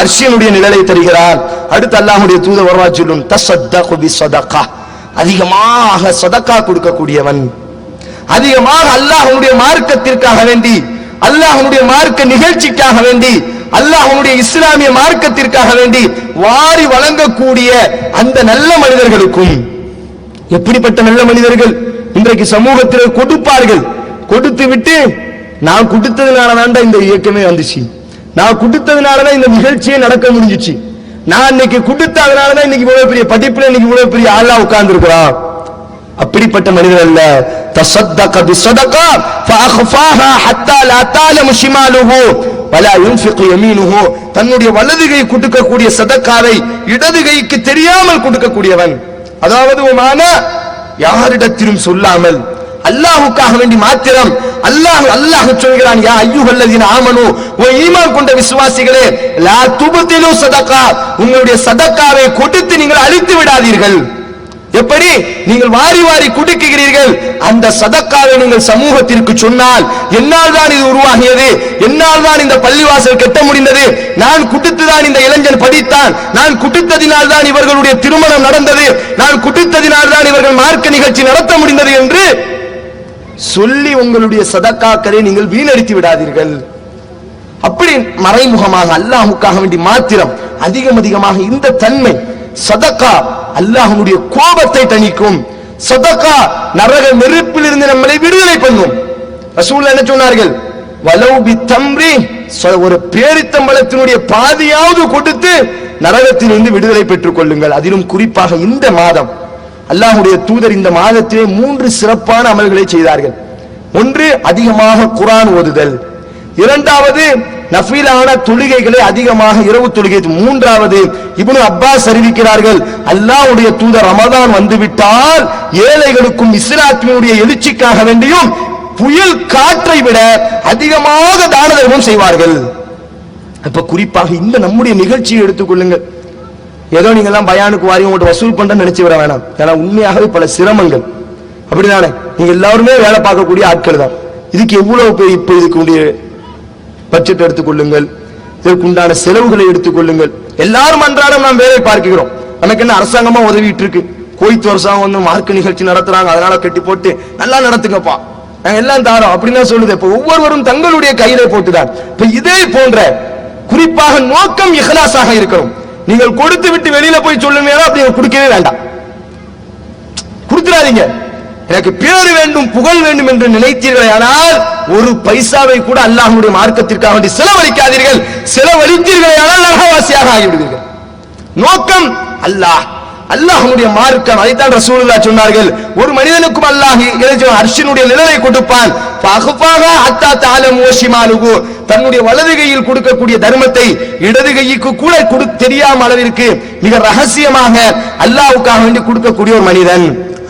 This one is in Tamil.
அரிசியனுடைய நிழலை தருகிறார். அடுத்து அல்லாஹுடைய தூத வருவா சொல்லும் தசத்தகு அதிகமாக சதக்கா கொடுக்கக்கூடியவன். அதிகமாக அல்லாஹனுடைய மார்க்கத்திற்காக வேண்டி அல்லாஹனுடைய மார்க்க நிகழ்ச்சிக்காக வேண்டி அல்லாஹனுடைய இஸ்லாமிய மார்க்கத்திற்காக வேண்டி வாரி வழங்கக்கூடிய அந்த நல்ல மனிதர்களுக்கும் எப்படிப்பட்ட நல்ல மனிதர்கள்? இன்றைக்கு சமூகத்தில் கொடுப்பார்கள். கொடுத்து விட்டு நான் கொடுத்ததுனால தான்டா இந்த இயக்கமே வந்துச்சு. நான் கொடுத்ததுனால தான் இந்த நிகழ்ச்சியே நடக்க முடிஞ்சுச்சு நான் இன்னைக்கு கொடுத்ததுனால தான் இன்னைக்கு இவ்வளவு பெரிய படிப்புல இன்னைக்கு இவ்வளவு பெரிய ஆளா உட்கார்ந்து அப்படிப்பட்ட மனிதர் அல்ல تصدق بصدقه فاخفاها حتى لا تعلم شماله ولا ينفق يمينه தன்னுடைய வலது கை கொடுக்கக்கூடிய சதக்காவை இடது கைக்கு தெரியாமல் கொடுக்கக்கூடியவன் அதாவது மான யாரிடத்திலும் சொல்லாமல் அல்லாஹுக்காக வேண்டி மாத்திரம் அல்லாஹ் அல்லாஹ் சொல்கிறான் யா ஐயுகல்லதின் ஆமனு ஓ ஈமான் கொண்ட விசுவாசிகளே லா துபதிலு சதக்கா உங்களுடைய சதக்காவை கொடுத்து நீங்கள் அழித்து விடாதீர்கள். எப்படி? நீங்கள் வாரி வாரி குடுக்குகிறீர்கள் அந்த சதக்காவை நீங்கள் சமூகத்திற்கு சொன்னால் என்னால் தான் இது உருவாகியது? என்னால் தான் இந்த பள்ளிவாசல் கட்ட முடிந்தது? நான் குடுத்துதான் இந்த இளைஞன் படித்தான். நான் குடித்ததினால் தான் இவர்களுடைய திருமணம் நடந்தது. நான் குடித்ததினால் தான் இவர்கள் மார்க்க நிகழ்ச்சி நடத்த முடிந்தது என்று சொல்லி உங்களுடைய சதக்காக்களை நீங்கள் வீணடித்து விடாதீர்கள். அப்படி மறைமுகமாக அல்லாஹுக்காக வேண்டி மாத்திரம் அதிகம் அதிகமாக இந்த தன்மை சதக்கா அல்லாஹனுடைய கோபத்தை தணிக்கும். சதக்கா நரக நெருப்பில் இருந்து நம்மளை விடுதலை பண்ணும். ரசூல் என்ன சொன்னார்கள்? வலௌபி தம்ரி சொ- ஒரு பேரித்தம்பளத்தினுடைய பாதியாவது கொடுத்து நரகத்திலிருந்து விடுதலை பெற்றுக் கொள்ளுங்கள். அதிலும் குறிப்பாக இந்த மாதம் அல்லாஹுடைய தூதர் இந்த மாதத்திலே மூன்று சிறப்பான அமல்களை செய்தார்கள். ஒன்று அதிகமாக குரான் ஓதுதல். இரண்டாவது நஃபீலான தொழுகைகளை அதிகமாக இரவு தொழுகை. மூன்றாவது இவனு அப்பாஸ் அறிவிக்கிறார்கள் அல்லாஹ்வுடைய தூதர் ரமதான் வந்துவிட்டால் ஏழைகளுக்கும் இஸ்லாத்தினுடைய எழுச்சிக்காக வேண்டியும் புயல் காற்றை விட அதிகமாக தான தர்மம் செய்வார்கள். அப்ப குறிப்பாக இந்த நம்முடைய நிகழ்ச்சியை எடுத்துக்கொள்ளுங்கள் ஏதோ நீங்க எல்லாம் பயானுக்கு வாரி உங்கள்கிட்ட வசூல் பண்றேன்னு நினைச்சு வர வேணாம். ஏன்னா உண்மையாகவே பல சிரமங்கள். அப்படிதானே? நீங்க எல்லாருமே வேலை பார்க்கக்கூடிய ஆட்கள் தான். இதுக்கு எவ்வளவு பேர் இப்ப இதுக்கு பட்ஜெட் எடுத்துக்கொள்ளுங்கள். இதற்குண்டான செலவுகளை எடுத்துக்கொள்ளுங்கள். எல்லாரும் அன்றாடம் நாம் வேலை பார்க்கிறோம். நமக்கு என்ன அரசாங்கமா உதவிட்டு இருக்கு கோயித்து வருஷம் வந்து மார்க்க நிகழ்ச்சி நடத்துறாங்க. அதனால கட்டி போட்டு நல்லா நடத்துங்கப்பா. நாங்க எல்லாம் தாரோம். அப்படின்னு தான் சொல்லுது. இப்ப ஒவ்வொருவரும் தங்களுடைய கையில போட்டுதான். இப்ப இதே போன்ற குறிப்பாக நோக்கம் இஹலாசாக இருக்கணும். நீங்கள் கொடுத்து விட்டு வெளியில போய் சொல்லுங்க அப்படி கொடுக்கவே வேண்டாம். கொடுத்துடாதீங்க. எனக்கு பேர் வேண்டும் புகழ் வேண்டும் என்று நினைத்தீர்களே ஆனால் ஒரு பைசாவை கூட அல்லாஹ்வுடைய மார்க்கத்திற்காக வேண்டி செலவழிக்காதீர்கள். செலவழித்தீர்களே ஆனால் நரகவாசியாக ஆகிவிடுவீர்கள். நோக்கம் அல்லாஹ். அல்லாஹனுடைய மார்க்கம் அதைத்தான் ரசூலுல்லா சொன்னார்கள். ஒரு மனிதனுக்கும் அல்லாஹ் இறைவன் அர்ஷனுடைய நிழலை கொடுப்பான். பகுப்பாக அத்தா தாலம் ஷிமாலுஹு. தன்னுடைய வலது கையில் கொடுக்கக்கூடிய தர்மத்தை இடது கைக்கு கூட கொடு தெரியாம அளவிற்கு மிக ரகசியமாக அல்லாஹ்வுக்காக வேண்டி கொடுக்கக்கூடிய ஒரு மனிதன்.